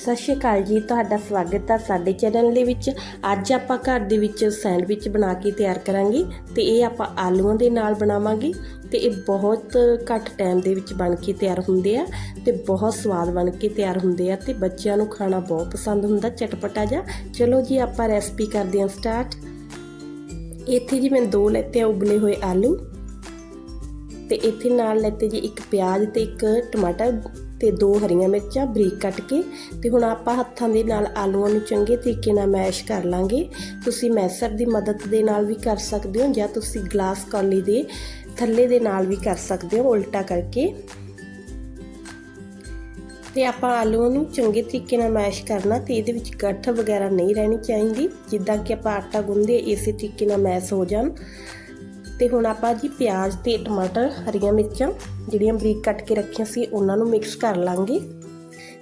ਸਤਿ ਸ਼੍ਰੀ ਅਕਾਲ ਜੀ, ਤੁਹਾਡਾ ਸਵਾਗਤ ਹੈ ਸਾਡੇ ਚੈਨਲ ਦੇ ਵਿੱਚ। ਅੱਜ ਆਪਾਂ ਘਰ ਦੇ ਵਿੱਚ ਸੈਂਡਵਿਚ ਬਣਾ ਕੇ ਤਿਆਰ ਕਰਾਂਗੇ ਤੇ ਇਹ ਆਪਾਂ ਆਲੂਆਂ ਦੇ ਨਾਲ ਬਣਾਵਾਂਗੇ ਤੇ ਇਹ ਬਹੁਤ ਘੱਟ ਟਾਈਮ ਦੇ ਵਿੱਚ ਬਣ ਕੇ ਤਿਆਰ ਹੁੰਦੇ ਆ ਤੇ ਬਹੁਤ ਸਵਾਦ ਬਣ ਕੇ ਤਿਆਰ ਹੁੰਦੇ ਆ ਤੇ ਬੱਚਿਆਂ ਨੂੰ ਖਾਣਾ ਬਹੁਤ ਪਸੰਦ ਹੁੰਦਾ ਚਟਪਟਾ ਜਿਹਾ। ਚਲੋ ਜੀ, ਆਪਾਂ ਰੈਸਪੀ ਕਰਦੇ ਹਾਂ ਸਟਾਰਟ ਇੱਥੇ ਜੀ ਮੈਂ ਦੋ ਲੈਤੇ ਆ ਉਬਲੇ ਹੋਏ ਆਲੂ ਤੇ ਇੱਥੇ ਨਾਲ ਲੈਤੇ ਜੀ ਇੱਕ ਪਿਆਜ਼ ਤੇ ਇੱਕ ਟਮਾਟਰ ਤੇ ਦੋ ਹਰੀਆਂ ਮਿਰਚਾਂ ਬਰੀਕ ਕੱਟ ਕੇ ਤੇ ਹੁਣ ਆਪਾਂ ਹੱਥਾਂ ਦੇ ਨਾਲ ਆਲੂਆਂ ਨੂੰ ਚੰਗੇ ਤਰੀਕੇ ਨਾਲ ਮੈਸ਼ ਕਰ ਲਾਂਗੇ। ਤੁਸੀਂ ਮੈਸਰ ਦੀ ਮਦਦ ਦੇ ਨਾਲ ਵੀ ਕਰ ਸਕਦੇ ਹੋ ਜਾਂ ਤੁਸੀਂ ਗਲਾਸ ਕੌਲੀ ਦੇ ਥੱਲੇ ਦੇ ਨਾਲ ਵੀ ਕਰ ਸਕਦੇ ਹੋ, ਉਲਟਾ ਕਰਕੇ। ਤੇ ਆਪਾਂ ਆਲੂਆਂ ਨੂੰ ਚੰਗੇ ਤਰੀਕੇ ਨਾਲ ਮੈਸ਼ ਕਰਨਾ ਤੇ ਇਹਦੇ ਵਿੱਚ ਗੱਠ ਵਗੈਰਾ ਨਹੀਂ ਰਹਿਣੀ ਚਾਹੀਦੀ। ਜਿੱਦਾਂ ਕਿ ਆਪਾਂ ਆਟਾ ਗੁੰਨਦੇ ਇਸੇ ਤਰੀਕੇ ਨਾਲ ਮੈਸ਼ ਹੋ ਜਾਣ। ਤੇ ਹੁਣ ਆਪਾਂ ਜੀ ਪਿਆਜ਼ ਤੇ ਟਮਾਟਰ, ਹਰੀਆਂ ਮਿਰਚਾਂ ਜਿਹੜੀਆਂ ਬਰੀਕ ਕੱਟ ਕੇ ਰੱਖੀਆਂ ਸੀ, ਉਹਨਾਂ ਨੂੰ ਮਿਕਸ ਕਰ ਲਾਂਗੇ।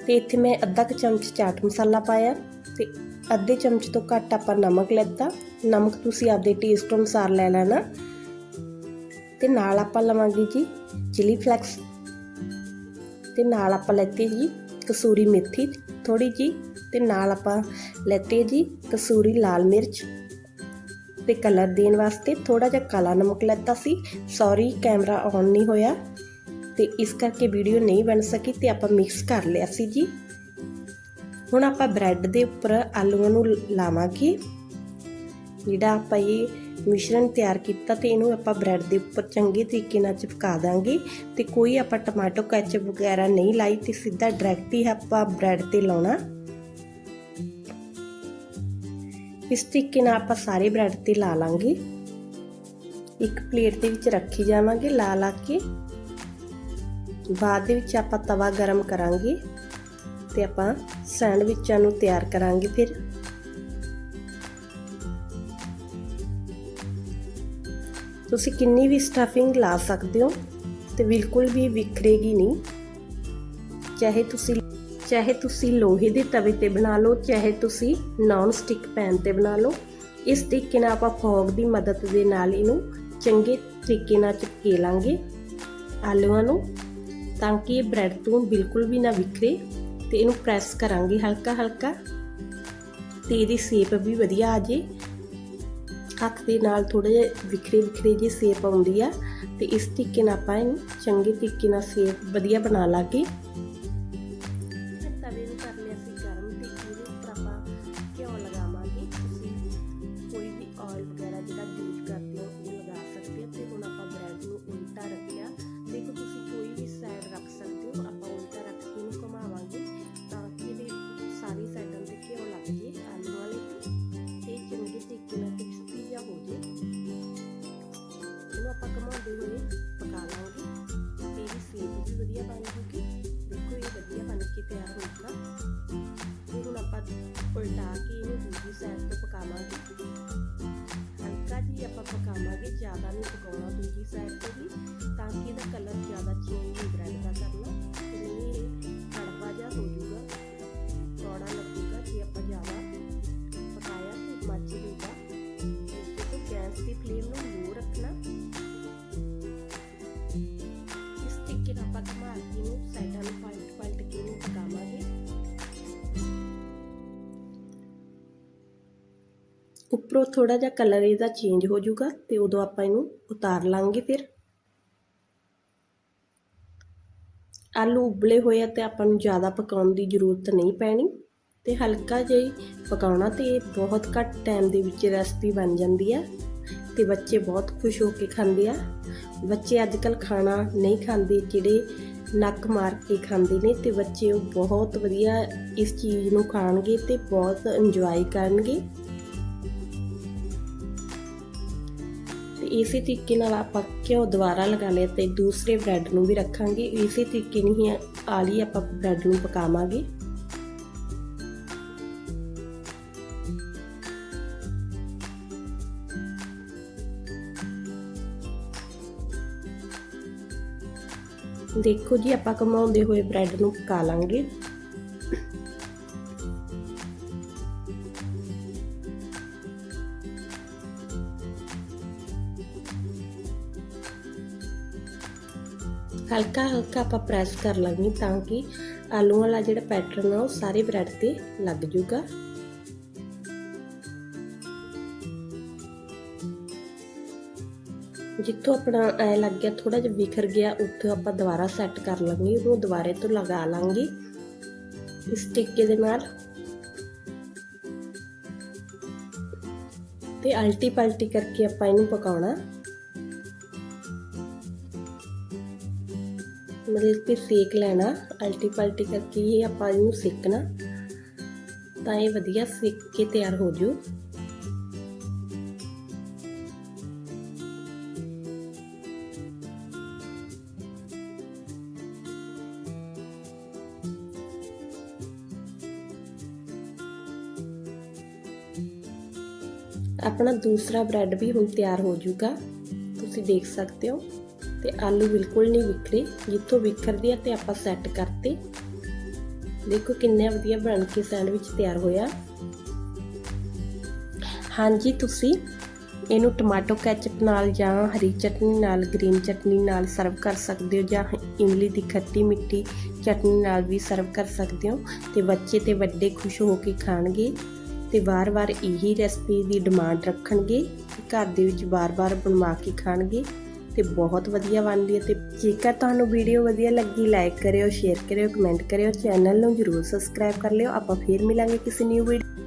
ਤੇ ਇੱਥੇ ਮੈਂ ਅੱਧਾ ਕੁ ਚਮਚ ਚਾਟ ਮਸਾਲਾ ਪਾਇਆ ਤੇ ਅੱਧੇ ਚਮਚ ਤੋਂ ਘੱਟ ਆਪਾਂ ਨਮਕ ਲੈਤਾ। ਨਮਕ ਤੁਸੀਂ ਆਪਦੇ ਟੇਸਟ ਅਨੁਸਾਰ ਲੈ ਲੈਣਾ। ਤੇ ਨਾਲ ਆਪਾਂ ਲਵਾਂਗੇ ਜੀ ਚਿਲੀ ਫਲੈਕਸ ਤੇ ਨਾਲ ਆਪਾਂ ਲੈਤੀ ਜੀ ਕਸੂਰੀ ਮੇਥੀ ਥੋੜੀ ਜੀ ਤੇ ਨਾਲ ਆਪਾਂ ਲੈਤੀ ਜੀ ਕਸੂਰੀ ਲਾਲ ਮਿਰਚ। ਤੇ ਕਲਰ ਦੇਣ ਵਾਸਤੇ ਥੋੜਾ ਜਿਹਾ ਕਾਲਾ ਨਮਕ ਲੈਤਾ ਸੀ। ਸੌਰੀ ਕੈਮਰਾ ਆਨ ਨਹੀਂ ਹੋਇਆ। ਤੇ ਇਸ ਕਰਕੇ ਵੀਡੀਓ ਨਹੀਂ ਬਣ ਸਕੀ ਤੇ ਆਪਾਂ ਮਿਕਸ ਕਰ ਲਿਆ ਸੀ ਜੀ। ਹੁਣ ਆਪਾਂ ਬ੍ਰੈਡ ਦੇ ਉੱਪਰ ਆਲੂਆਂ ਨੂੰ ਲਾਵਾਂਗੇ। ਜਿਹੜਾ ਆਪਾਂ ਇਹ ਮਿਸ਼ਰਣ ਤਿਆਰ ਕੀਤਾ ਤੇ ਇਹਨੂੰ ਆਪਾਂ ਬ੍ਰੈਡ ਦੇ ਉੱਪਰ ਚੰਗੇ ਤਰੀਕੇ ਨਾਲ ਚਿਪਕਾ ਦਾਂਗੇ। ਤੇ ਕੋਈ ਆਪਾਂ ਟਮਾਟੋ ਕੈਚਅਪ ਵਗੈਰਾ ਨਹੀਂ ਲਾਈ ਤੇ ਸਿੱਧਾ ਡਾਇਰੈਕਟ ਹੀ ਆਪਾਂ ਬ੍ਰੈਡ ਤੇ ਲਾਉਣਾ। ਇਸ ਤਰੀਕੇ ਨਾਲ ਆਪਾਂ ਸਾਰੇ ਬ੍ਰੈਡ ਤੇ ਲਾ ਲਾਂਗੇ। ਇੱਕ ਪਲੇਟ ਦੇ ਵਿੱਚ ਰੱਖੀ ਜਾਵਾਂਗੇ, ਲਾ ਲਾ ਕੇ। ਬਾਅਦ ਦੇ ਵਿੱਚ ਆਪਾਂ ਤਵਾ ਗਰਮ ਕਰਾਂਗੇ ਤੇ ਆਪਾਂ ਸੈਂਡਵਿਚਾਂ ਨੂੰ ਤਿਆਰ ਕਰਾਂਗੇ ਫਿਰ। ਤੁਸੀਂ ਕਿੰਨੀ ਵੀ ਸਟਫਿੰਗ ਲਾ ਸਕਦੇ ਹੋ ਤੇ ਬਿਲਕੁਲ ਵੀ ਵਿਖਰੇਗੀ ਨਹੀਂ। ਚਾਹੇ ਤੁਸੀਂ ਚਾਹੇ ਤੁਸੀਂ ਲੋਹੇ ਦੇ ਤਵੇ ਤੇ ਬਣਾ ਲਓ, ਚਾਹੇ ਤੁਸੀਂ ਨਾਨ ਸਟਿਕ ਪੈਨ ਤੇ ਬਣਾ ਲਓ। ਇਸ ਤਰੀਕੇ ਨਾਲ ਆਪਾਂ ਫੋਗ ਦੀ ਮਦਦ ਦੇ ਨਾਲ ਇਹਨੂੰ ਚੰਗੇ ਤਰੀਕੇ ਨਾਲ ਚਿਪਕੇ ਲਾਂਗੇ ਆਲੂਆਂ ਨੂੰ, ਤਾਂ ਕਿ ਇਹ ਬ੍ਰੈਡ ਤੋਂ ਬਿਲਕੁਲ ਵੀ ਨਾ ਵਿਖਰੇ ਤੇ ਇਹਨੂੰ ਪ੍ਰੈਸ ਕਰਾਂਗੇ ਹਲਕਾ ਹਲਕਾ ਤੇ ਇਹਦੀ ਸ਼ੇਪ ਵੀ ਵਧੀਆ ਆ ਜੇ। ਹੱਥ ਦੇ ਨਾਲ ਥੋੜੇ ਜਿਹਾ ਵਿਖਰੇ ਵਿਖਰੇ ਜਿਹੀ ਸ਼ੇਪ ਆਉਂਦੀ ਆ। ਤੇ ਇਸ ਤਰੀਕੇ ਨਾਲ ਆਪਾਂ ਇਹਨੂੰ ਚੰਗੇ ਤਰੀਕੇ ਨਾਲ ਸ਼ੇਪ ਵਧੀਆ ਬਣਾ ਲਾਂਗੇ। ਪਕਾਵਾਂਗੇ। ਹਲਕਾ ਜੀ ਆਪਾਂ ਪਕਾਵਾਂਗੇ, ਜ਼ਿਆਦਾ ਨਹੀਂ ਪਕਾਉਣਾ ਦੂਜੀ ਸਾਈਡ ਤੇ ਵੀ, ਤਾਂ ਕਿ ਇਹਦਾ ਕਲਰ ਜ਼ਿਆਦਾ ਚੇਂਜ ਨਹੀਂ ਬ੍ਰੈਡ ਦਾ ਕਰਨਾ। ਉੱਪਰੋਂ ਥੋੜਾ ਜਿਹਾ ਕਲਰ ਇਹਦਾ ਚੇਂਜ ਹੋ ਜਾਊਗਾ ਤੇ ਉਦੋਂ ਆਪਾਂ ਇਹਨੂੰ ਉਤਾਰ ਲਾਂਗੇ ਫਿਰ। ਆਲੂ ਉਬਲੇ ਹੋਏ ਆ ਤੇ ਆਪਾਂ ਨੂੰ ਜ਼ਿਆਦਾ ਪਕਾਉਣ ਦੀ ਜ਼ਰੂਰਤ ਨਹੀਂ ਪੈਣੀ ਤੇ ਹਲਕਾ ਜਿਹਾ ਪਕਾਉਣਾ ਤੇ ਇਹ ਬਹੁਤ ਘੱਟ ਟਾਈਮ ਦੇ ਵਿੱਚ ਰੈਸਪੀ ਬਣ ਜਾਂਦੀ ਆ ਤੇ ਬੱਚੇ ਬਹੁਤ ਖੁਸ਼ ਹੋ ਕੇ ਖਾਂਦੇ ਆ। ਬੱਚੇ ਅੱਜ ਕੱਲ ਖਾਣਾ ਨਹੀਂ ਖਾਂਦੇ, ਜਿਹੜੇ ਨੱਕ ਮਾਰ ਕੇ ਖਾਂਦੇ ਨੇ ਤੇ ਬੱਚੇ ਉਹ ਬਹੁਤ ਵਧੀਆ ਇਸ ਚੀਜ਼ ਨੂੰ ਖਾਣਗੇ ਤੇ ਬਹੁਤ ਇੰਜੋਏ ਕਰਨਗੇ। ਤੇ ਇਸੇ ਤਰੀਕੇ ਨਾਲ ਆਪਾਂ ਘਿਓ ਦੁਬਾਰਾ ਲਗਾ ਲਿਆ ਤੇ ਦੂਸਰੇ ਬ੍ਰੈਡ ਨੂੰ ਵੀ ਰੱਖਾਂਗੇ। ਇਸੇ ਤਰੀਕੇ ਨਾਲ ਆਲੀ ਆਪਾਂ ਬ੍ਰੈਡ ਨੂੰ ਪਕਾਵਾਂਗੇ। ਦੇਖੋ ਜੀ, ਆਪਾਂ ਕਮਾਉਂਦੇ ਹੋਏ ਬ੍ਰੈਡ ਨੂੰ ਪਕਾ ਲਾਂਗੇ। ਹਲਕਾ ਹਲਕਾ ਆਪਾਂ ਪ੍ਰੈਸ ਕਰ ਲਾਂਗੇ ਤਾਂ ਕਿ ਆਲੂ ਵਾਲਾ ਜਿਹੜਾ ਪੈਟਰਨ ਆ ਉਹ ਸਾਰੇ ਬ੍ਰੈਡ ਤੇ ਲੱਗ ਜੂਗਾ ਜਿੱਥੋਂ ਆਪਣਾ ਐ ਲੱਗ ਗਿਆ ਥੋੜਾ ਜਿਹਾ ਵਿਖਰ ਗਿਆ, ਉੱਥੇ ਆਪਾਂ ਦੁਬਾਰਾ ਸੈੱਟ ਕਰ ਲਾਂਗੇ, ਉਹਨੂੰ ਦੁਬਾਰੇ ਤੋਂ ਲਗਾ ਲਾਂਗੇ। ਇਸ ਟਿੱਕੇ ਦੇ ਨਾਲ। ਤੇ ਅਲਟੀ ਪਲਟੀ ਕਰਕੇ ਆਪਾਂ ਇਹਨੂੰ ਪਕਾਉਣਾ। ਮਤਲਬ ਕਿ ਸੇਕ ਲੈਣਾ ਅਲਟੀ ਪਲਟੀ ਕਰਕੇ ਇਹ ਆਪਾਂ ਇਹਨੂੰ ਸੇਕਣਾ। ਤਾਂ ਇਹ ਵਧੀਆ ਸੇਕ ਕੇ ਤਿਆਰ ਹੋ ਜੂ ਆਪਣਾ ਦੂਸਰਾ ਬ੍ਰੈਡ ਵੀ ਹੁਣ ਤਿਆਰ ਹੋ ਜਾਊਗਾ। ਤੁਸੀਂ ਦੇਖ ਸਕਦੇ ਹੋ। ਤੇ ਆਲੂ ਬਿਲਕੁਲ ਨਹੀਂ ਵਿਖਰੇ। ਜਿੱਥੋਂ ਵਿਖਰਦੇ ਆ ਤੇ ਆਪਾਂ ਸੈੱਟ ਕਰਤੇ। ਦੇਖੋ ਕਿੰਨਾ ਵਧੀਆ ਬਣ ਕੇ ਸੈਂਡਵਿਚ ਤਿਆਰ ਹੋਇਆ। ਹਾਂਜੀ, ਤੁਸੀਂ ਇਹਨੂੰ ਟਮਾਟੋ ਕੈਚਪ ਨਾਲ ਜਾਂ ਹਰੀ ਚਟਨੀ ਨਾਲ ਗ੍ਰੀਨ ਚਟਨੀ ਨਾਲ ਸਰਵ ਕਰ ਸਕਦੇ ਹੋ ਜਾਂ ਇਮਲੀ ਦੀ ਖੱਟੀ ਮਿੱਠੀ ਚਟਨੀ ਨਾਲ ਵੀ ਸਰਵ ਕਰ ਸਕਦੇ ਹੋ। ਤੇ ਬੱਚੇ ਤੇ ਵੱਡੇ ਖੁਸ਼ ਹੋ ਕੇ ਖਾਣਗੇ। ਤੇ ਵਾਰ-ਵਾਰ ਇਹੀ ਰੈਸਪੀ ਦੀ ਡਿਮਾਂਡ ਰੱਖਣਗੇ। ਘਰ ਦੇ ਵਿੱਚ ਵਾਰ-ਵਾਰ ਬਣਵਾ ਕੇ ਖਾਣਗੇ। ਤੇ ਬਹੁਤ ਵਧੀਆ ਬਣਦੀ ਹੈ ਤੇ ਜੇਕਰ ਤੁਹਾਨੂੰ ਵੀਡੀਓ ਵਧੀਆ ਲੱਗੀ ਲਾਈਕ ਕਰਿਓ ਸ਼ੇਅਰ ਕਰਿਓ ਕਮੈਂਟ ਕਰਿਓ ਚੈਨਲ ਨੂੰ ਜਰੂਰ ਸਬਸਕ੍ਰਾਈਬ ਕਰ ਲਿਓ। ਆਪਾਂ ਫੇਰ ਮਿਲਾਂਗੇ ਕਿਸੇ ਨਿਊ ਵੀਡੀਓ